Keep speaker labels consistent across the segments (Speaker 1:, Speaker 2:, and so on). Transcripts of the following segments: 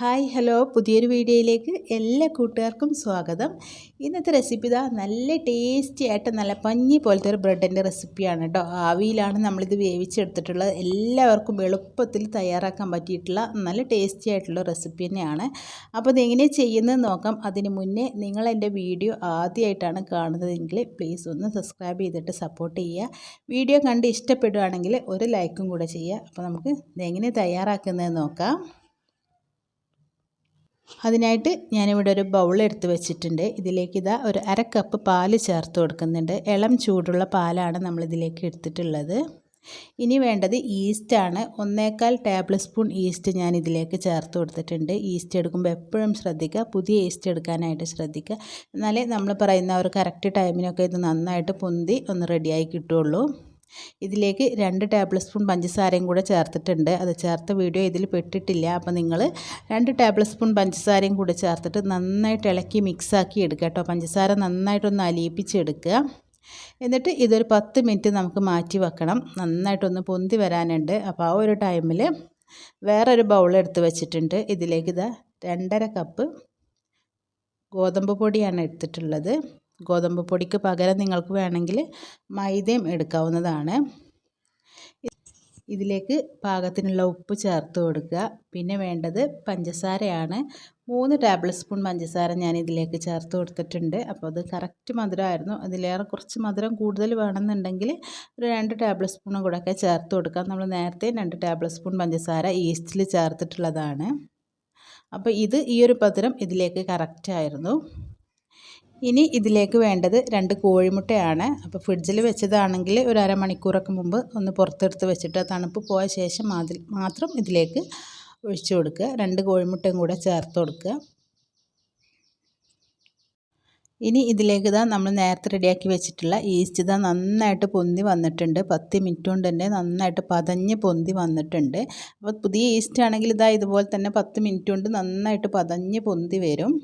Speaker 1: Hi hello. പുതിയൊരു വീഡിയോയിലേക്ക് എല്ലാ കൂട്ടുകാർക്കും സ്വാഗതം. ഇന്നത്തെ റെസിപ്പി ഇതാ നല്ല ടേസ്റ്റി ആയിട്ട് നല്ല പഞ്ഞി പോലത്തെ ഒരു ബ്രെഡിന്റെ റെസിപ്പിയാണ് കേട്ടോ. ആവിയിലാണ് നമ്മളിത് വേവിച്ചെടുത്തിട്ടുള്ളത്. എല്ലാവർക്കും എളുപ്പത്തിൽ തയ്യാറാക്കാൻ പറ്റിയിട്ടുള്ള നല്ല ടേസ്റ്റി ആയിട്ടുള്ള റെസിപ്പി തന്നെയാണ്. അപ്പോൾ ഇതെങ്ങനെ ചെയ്യുന്നത് നോക്കാം. അതിന് മുന്നേ നിങ്ങൾ എന്റെ വീഡിയോ ആദ്യമായിട്ടാണ് കാണുന്നതെങ്കിൽ പ്ലീസ് ഒന്ന് സബ്സ്ക്രൈബ് ചെയ്തിട്ട് സപ്പോർട്ട് ചെയ്യുക. വീഡിയോ കണ്ട് ഇഷ്ടപ്പെടുകയാണെങ്കിൽ ഒരു ലൈക്കും കൂടെ ചെയ്യുക. അപ്പോൾ നമുക്ക് ഇതെങ്ങനെ തയ്യാറാക്കുന്നത് നോക്കാം. അതിനായിട്ട് ഞാനിവിടെ ഒരു ബൗൾ എടുത്ത് വെച്ചിട്ടുണ്ട്. ഇതിലേക്ക് ഇതാ ഒരു അര കപ്പ് പാൽ ചേർത്ത് കൊടുക്കുന്നുണ്ട്. ഇളം ചൂടുള്ള പാലാണ് നമ്മളിതിലേക്ക് എടുത്തിട്ടുള്ളത്. ഇനി വേണ്ടത് ഈസ്റ്റാണ് ഒന്നേക്കാൽ ടേബിൾ സ്പൂൺ ഈസ്റ്റ് ഞാൻ ഇതിലേക്ക് ചേർത്ത് കൊടുത്തിട്ടുണ്ട്. ഈസ്റ്റ് എടുക്കുമ്പോൾ എപ്പോഴും ശ്രദ്ധിക്കുക. പുതിയ ഈസ്റ്റ് എടുക്കാനായിട്ട് ശ്രദ്ധിക്കുക. എന്നാലേ നമ്മൾ പറയുന്ന ഒരു കറക്റ്റ് ടൈമിനൊക്കെ ഇത് നന്നായിട്ട് പൊന്തി ഒന്ന് റെഡിയായി കിട്ടുള്ളൂ ഇതിലേക്ക് രണ്ട് ടേബിൾ സ്പൂൺ പഞ്ചസാരയും കൂടെ ചേർത്തിട്ടുണ്ട്. അത് ചേർത്ത വീഡിയോ ഇതിൽ പെട്ടിട്ടില്ല. അപ്പോൾ നിങ്ങൾ രണ്ട് ടേബിൾ സ്പൂൺ പഞ്ചസാരയും കൂടെ ചേർത്തിട്ട് നന്നായിട്ട് ഇളക്കി മിക്സാക്കി എടുക്കുക കേട്ടോ. പഞ്ചസാര നന്നായിട്ടൊന്ന് അലിയിപ്പിച്ചെടുക്കുക എന്നിട്ട് ഇതൊരു പത്ത് മിനിറ്റ് നമുക്ക് മാറ്റി വെക്കണം. നന്നായിട്ടൊന്ന് പൊന്തി വരാനുണ്ട്. അപ്പോൾ ആ ഒരു ടൈമിൽ വേറൊരു ബൗൾ എടുത്ത് വെച്ചിട്ടുണ്ട്. ഇതിലേക്ക് ഇതാ രണ്ടര കപ്പ് ഗോതമ്പ് പൊടിയാണ് എടുത്തിട്ടുള്ളത്. ഗോതമ്പ് പൊടിക്ക് പകരം നിങ്ങൾക്ക് വേണമെങ്കിൽ മൈദയും എടുക്കാവുന്നതാണ്. ഇതിലേക്ക് പാകത്തിനുള്ള ഉപ്പ് ചേർത്ത് കൊടുക്കുക. പിന്നെ വേണ്ടത് പഞ്ചസാരയാണ്. മൂന്ന് ടേബിൾ സ്പൂൺ പഞ്ചസാര ഞാൻ ഇതിലേക്ക് ചേർത്ത് കൊടുത്തിട്ടുണ്ട്. അപ്പോൾ അത് കറക്റ്റ് മധുരമായിരുന്നു. അതിലേറെ കുറച്ച് മധുരം കൂടുതൽ വേണമെന്നുണ്ടെങ്കിൽ ഒരു രണ്ട് ടേബിൾ സ്പൂണും കൂടെയൊക്കെ ചേർത്ത് കൊടുക്കാം. നമ്മൾ നേരത്തെ രണ്ട് ടേബിൾ സ്പൂൺ പഞ്ചസാര ഈസ്റ്റിൽ ചേർത്തിട്ടുള്ളതാണ്. അപ്പോൾ ഇത് ഈ ഒരു മധുരം ഇതിലേക്ക് കറക്റ്റായിരുന്നു ഇനി ഇതിലേക്ക് വേണ്ടത് രണ്ട് കോഴിമുട്ടയാണ്. അപ്പോൾ ഫ്രിഡ്ജിൽ വെച്ചതാണെങ്കിൽ ഒരു അരമണിക്കൂറൊക്കെ മുമ്പ് ഒന്ന് പുറത്തെടുത്ത് വെച്ചിട്ട് തണുപ്പ് പോയ ശേഷം അതിൽ മാത്രം ഇതിലേക്ക് ഒഴിച്ചു കൊടുക്കുക. രണ്ട് കോഴിമുട്ടയും കൂടെ ചേർത്ത് കൊടുക്കുക. ഇനി ഇതിലേക്ക് ഇതാ നമ്മൾ നേരത്തെ റെഡിയാക്കി വെച്ചിട്ടുള്ള ഈസ്റ്റ് ഇതാ നന്നായിട്ട് പൊന്തി വന്നിട്ടുണ്ട്. പത്ത് മിനിറ്റ് കൊണ്ട് തന്നെ നന്നായിട്ട് പതഞ്ഞ് പൊന്തി വന്നിട്ടുണ്ട്. അപ്പോൾ പുതിയ ഈസ്റ്റ് ആണെങ്കിൽ ഇതാ ഇതുപോലെ തന്നെ പത്ത് മിനിറ്റ് കൊണ്ട് നന്നായിട്ട് പതഞ്ഞ് പൊന്തി വരും.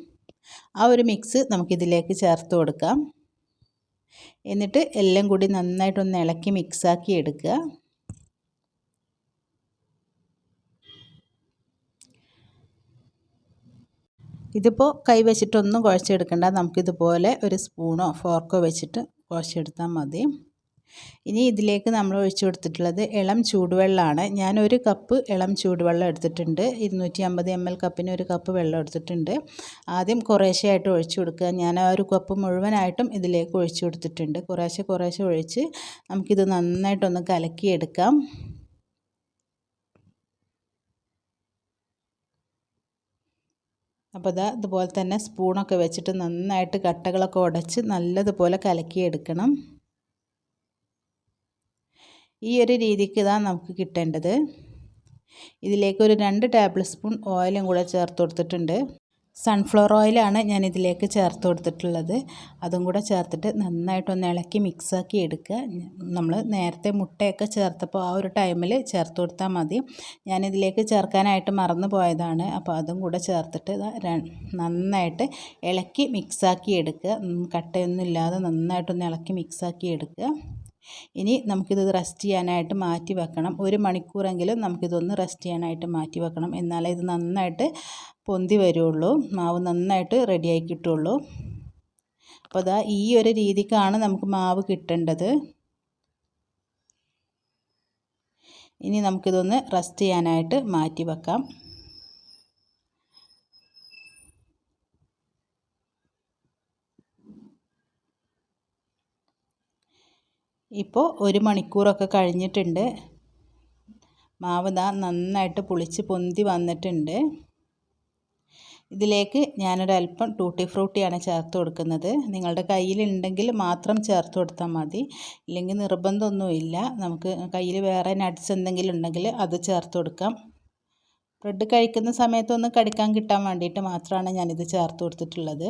Speaker 1: ആ ഒരു മിക്സ് നമുക്കിതിലേക്ക് ചേർത്ത് കൊടുക്കാം. എന്നിട്ട് എല്ലാം കൂടി നന്നായിട്ടൊന്ന് ഇളക്കി മിക്സാക്കി എടുക്കുക. ഇതിപ്പോൾ കൈ വെച്ചിട്ടൊന്നും കുഴച്ചെടുക്കണ്ട. നമുക്കിതുപോലെ ഒരു സ്പൂണോ ഫോർക്കോ വെച്ചിട്ട് കുഴച്ചെടുത്താൽ മതി. ഇനി ഇതിലേക്ക് നമ്മൾ ഒഴിച്ചു കൊടുത്തിട്ടുള്ളത് ഇളം ചൂടുവെള്ളമാണ്. ഞാൻ ഒരു കപ്പ് ഇളം ചൂടുവെള്ളം എടുത്തിട്ടുണ്ട്. ഇരുന്നൂറ്റി അമ്പത് എം എൽ കപ്പിന് ഒരു കപ്പ് വെള്ളം എടുത്തിട്ടുണ്ട്. ആദ്യം കുറേശ്ശെയായിട്ട് ഒഴിച്ചു കൊടുക്കുക. ഞാൻ ആ ഒരു കപ്പ് മുഴുവനായിട്ടും ഇതിലേക്ക് ഒഴിച്ചു കൊടുത്തിട്ടുണ്ട്. കുറേശ്ശെ കുറേശ്ശെ ഒഴിച്ച് നമുക്കിത് നന്നായിട്ടൊന്ന് കലക്കിയെടുക്കാം. അപ്പോൾ ഇതാ ഇതുപോലെ തന്നെ സ്പൂണൊക്കെ വെച്ചിട്ട് നന്നായിട്ട് കട്ടകളൊക്കെ ഉടച്ച് നല്ലതുപോലെ കലക്കിയെടുക്കണം. ഈ ഒരു രീതിക്ക് ഇതാണ് നമുക്ക് കിട്ടേണ്ടത്. ഇതിലേക്ക് ഒരു രണ്ട് ടേബിൾ സ്പൂൺ ഓയിലും കൂടെ ചേർത്ത് കൊടുത്തിട്ടുണ്ട്. സൺഫ്ലവർ ഓയിലാണ് ഞാൻ ഇതിലേക്ക് ചേർത്ത് കൊടുത്തിട്ടുള്ളത്. അതും കൂടെ ചേർത്തിട്ട് നന്നായിട്ടൊന്ന് ഇളക്കി മിക്സാക്കി എടുക്കുക. നമ്മൾ നേരത്തെ മുട്ടയൊക്കെ ചേർത്തപ്പോൾ ആ ഒരു ടൈമിൽ ചേർത്ത് കൊടുത്താൽ മതി. ഞാനിതിലേക്ക് ചേർക്കാനായിട്ട് മറന്നു പോയതാണ്. അപ്പോൾ അതും കൂടെ ചേർത്തിട്ട് നന്നായിട്ട് ഇളക്കി മിക്സാക്കി എടുക്കുക. കട്ടയൊന്നും ഇല്ലാതെ നന്നായിട്ടൊന്ന് ഇളക്കി മിക്സാക്കി എടുക്കുക. ഇനി നമുക്കിത് റെസ്റ്റ് ചെയ്യാനായിട്ട് മാറ്റി വെക്കണം. ഒരു മണിക്കൂറെങ്കിലും നമുക്കിതൊന്ന് റെസ്റ്റ് ചെയ്യാനായിട്ട് മാറ്റി വെക്കണം. എന്നാലേ ഇത് നന്നായിട്ട് പൊന്തി വരുള്ളൂ. മാവ് നന്നായിട്ട് റെഡിയായി കിട്ടുള്ളൂ. അപ്പോൾ അതാ ഈ ഒരു രീതിക്കാണ് നമുക്ക് മാവ് കിട്ടേണ്ടത്. ഇനി നമുക്കിതൊന്ന് റെസ്റ്റ് ചെയ്യാനായിട്ട് മാറ്റി വെക്കാം. ഇപ്പോൾ ഒരു മണിക്കൂറൊക്കെ കഴിഞ്ഞിട്ടുണ്ട്. മാവ് ദാ നന്നായിട്ട് പുളിച്ച് പൊന്തി വന്നിട്ടുണ്ട്. ഇതിലേക്ക് ഞാനൊരല്പം ടൂട്ടി ഫ്രൂട്ടിയാണ് ചേർത്ത് കൊടുക്കുന്നത്. നിങ്ങളുടെ കയ്യിലുണ്ടെങ്കിൽ മാത്രം ചേർത്ത് കൊടുത്താൽ മതി. ഇല്ലെങ്കിൽ നിർബന്ധമൊന്നുമില്ല. നമുക്ക് കയ്യിൽ വേറെ നട്ട്സ് എന്തെങ്കിലും ഉണ്ടെങ്കിൽ അത് ചേർത്ത് കൊടുക്കാം. ബ്രെഡ് കഴിക്കുന്ന സമയത്തൊന്ന് കടിക്കാൻ കിട്ടാൻ വേണ്ടിയിട്ട് മാത്രമാണ് ഞാനിത് ചേർത്ത് കൊടുത്തിട്ടുള്ളത്.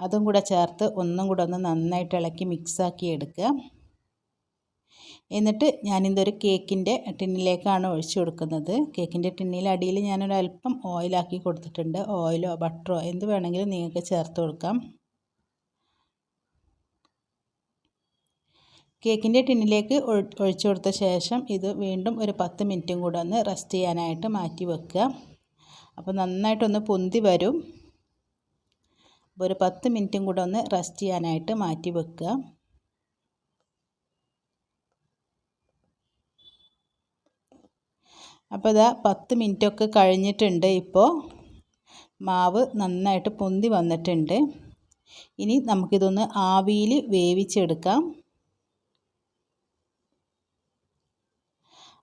Speaker 1: അതും കൂടെ ചേർത്ത് ഒന്നും കൂടെ ഒന്ന് നന്നായിട്ട് ഇളക്കി മിക്സാക്കി എടുക്കുക. എന്നിട്ട് ഞാനിതൊരു കേക്കിന്റെ ടിന്നിലേക്കാണ് ഒഴിച്ചു കൊടുക്കുന്നത്. കേക്കിന്റെ ടിന്നിൽ അടിയിൽ ഞാനൊരു അല്പം ഓയിലാക്കി കൊടുത്തിട്ടുണ്ട്. ഓയിലോ ബട്ടറോ എന്ത് വേണമെങ്കിലും നിങ്ങൾക്ക് ചേർത്ത് കൊടുക്കാം. കേക്കിന്റെ ടിന്നിലേക്ക് ഒഴിച്ചു കൊടുത്ത ശേഷം ഇത് വീണ്ടും ഒരു പത്ത് മിനിറ്റും കൂടെ ഒന്ന് റെസ്റ്റ് ചെയ്യാനായിട്ട് മാറ്റി വെക്കുക. അപ്പോൾ നന്നായിട്ടൊന്ന് പൊന്തി വരും. അപ്പോൾ ഒരു പത്ത് മിനിറ്റും കൂടെ ഒന്ന് റെസ്റ്റ് ചെയ്യാനായിട്ട് മാറ്റി വെക്കുക. അപ്പോൾ ഇതാ പത്ത് മിനിറ്റൊക്കെ കഴിഞ്ഞിട്ടുണ്ട് ഇപ്പോൾ. മാവ് നന്നായിട്ട് പൊന്തി വന്നിട്ടുണ്ട്. ഇനി നമുക്കിതൊന്ന് ആവിയിൽ വേവിച്ചെടുക്കാം.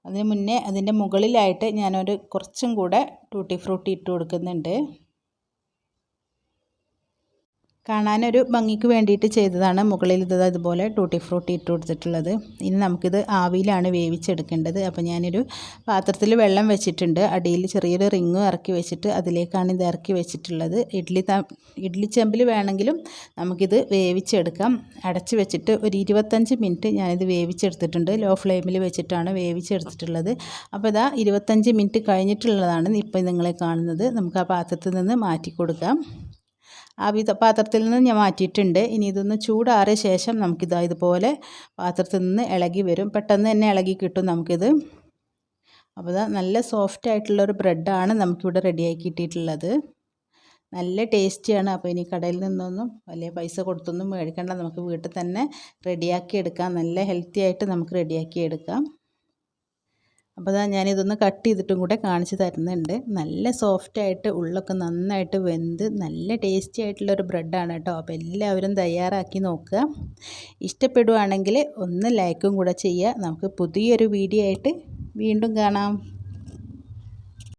Speaker 1: അതിന് മുന്നേ അതിന്റെ മുകളിലായിട്ട് ഞാനൊരു കുറച്ചും കൂടെ ടൂട്ടി ഫ്രൂട്ടി ഇട്ട് കൊടുക്കുന്നുണ്ട്. കാണാനൊരു ഭംഗിക്ക് വേണ്ടിയിട്ട് ചെയ്തതാണ്. മുകളിൽ ഇത് ഇതുപോലെ ടൂട്ടി ഫ്രൂട്ടി ഇട്ട് കൊടുത്തിട്ടുള്ളത്. ഇനി നമുക്കിത് ആവിയിലാണ് വേവിച്ചെടുക്കേണ്ടത്. അപ്പോൾ ഞാനൊരു പാത്രത്തിൽ വെള്ളം വെച്ചിട്ടുണ്ട്. അടിയിൽ ചെറിയൊരു റിങ് ഇറക്കി വെച്ചിട്ട് അതിലേക്കാണ് ഇത് ഇറക്കി വെച്ചിട്ടുള്ളത്. ഇഡ്ഡലി ഇഡ്ഡലി ചെമ്പിൽ വേണമെങ്കിലും നമുക്കിത് വേവിച്ചെടുക്കാം. അടച്ച് വെച്ചിട്ട് ഒരു ഇരുപത്തഞ്ച് മിനിറ്റ് ഞാനിത് വേവിച്ചെടുത്തിട്ടുണ്ട്. ലോ ഫ്ലെയിമിൽ വെച്ചിട്ടാണ് വേവിച്ചെടുത്തിട്ടുള്ളത്. അപ്പോൾ ഇതാ ഇരുപത്തഞ്ച് മിനിറ്റ് കഴിഞ്ഞിട്ടുള്ളതാണ് ഇപ്പോൾ നിങ്ങളെ കാണുന്നത്. നമുക്ക് ആ പാത്രത്തിൽ നിന്ന് മാറ്റി കൊടുക്കാം. ആവി പാത്രത്തിൽ നിന്ന് ഞാൻ മാറ്റിയിട്ടുണ്ട്. ഇനി ഇതൊന്ന് ചൂടാറിയ ശേഷം നമുക്കിത് ഇതുപോലെ പാത്രത്തിൽ നിന്ന് ഇളകി വരും. പെട്ടെന്ന് തന്നെ ഇളകി കിട്ടും നമുക്കിത്. അപ്പോൾ ഇതാ നല്ല സോഫ്റ്റ് ആയിട്ടുള്ളൊരു ബ്രെഡാണ് നമുക്കിവിടെ റെഡിയാക്കി കിട്ടിയിട്ടുള്ളത്. നല്ല ടേസ്റ്റിയാണ് അപ്പോൾ ഇനി കടയിൽ നിന്നൊന്നും വലിയ പൈസ കൊടുത്തൊന്നും മേടിക്കേണ്ട. നമുക്ക് വീട്ടിൽ തന്നെ റെഡിയാക്കി എടുക്കാം. നല്ല ഹെൽത്തി ആയിട്ട് നമുക്ക് റെഡിയാക്കി എടുക്കാം. അപ്പോൾ അതാ ഞാനിതൊന്ന് കട്ട് ചെയ്തിട്ടും കൂടെ കാണിച്ച് തരുന്നുണ്ട്. നല്ല സോഫ്റ്റായിട്ട് ഉള്ളൊക്കെ നന്നായിട്ട് വെന്ത് നല്ല ടേസ്റ്റി ആയിട്ടുള്ളൊരു ബ്രെഡാണ് കേട്ടോ. അപ്പോൾ എല്ലാവരും തയ്യാറാക്കി നോക്കുക. ഇഷ്ടപ്പെടുവാണെങ്കിൽ ഒന്ന് ലൈക്കും കൂടെ ചെയ്യുക. നമുക്ക് പുതിയൊരു വീഡിയോ ആയിട്ട് വീണ്ടും കാണാം.